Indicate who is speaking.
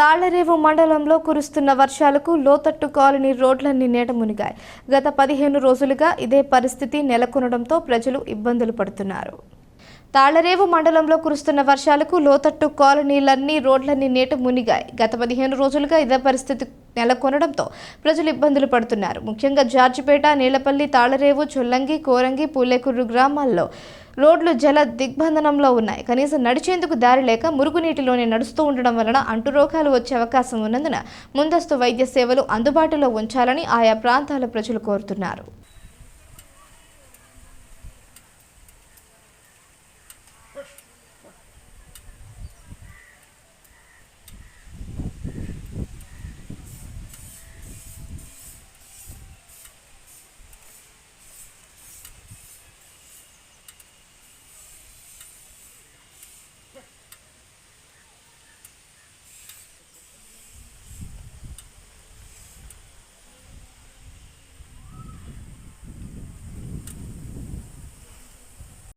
Speaker 1: తాళ్ళరేవు మండలంలో కురుస్తున్న వర్షాలకు లోతట్టు కాలనీ రోడ్లన్నీ నీట మునిగాయి. గత పదిహేను రోజులుగా ఇదే పరిస్థితి నెలకొనడంతో ప్రజలు ఇబ్బందులు పడుతున్నారు. తాళ్ళరేవు మండలంలో కురుస్తున్న వర్షాలకు లోతట్టు కాలనీలన్నీ రోడ్లన్నీ నీట మునిగాయి. గత పదిహేను రోజులుగా ఇదే పరిస్థితి నెలకొనడంతో ప్రజలు ఇబ్బందులు పడుతున్నారు. ముఖ్యంగా జార్జిపేట నీలపల్లి తాళరేవు చొల్లంగి కోరంగి పూలేకుర్రు గ్రామాల్లో రోడ్లు జల దిగ్బంధనంలో ఉన్నాయి. కనీసం నడిచేందుకు దారి లేక మురుగునీటిలోనే నడుస్తూ ఉండడం వలన అంటురోగాలు వచ్చే అవకాశం ఉన్నందున ముందస్తు వైద్య సేవలు అందుబాటులో ఉంచాలని ఆయా ప్రాంతాల ప్రజలు కోరుతున్నారు.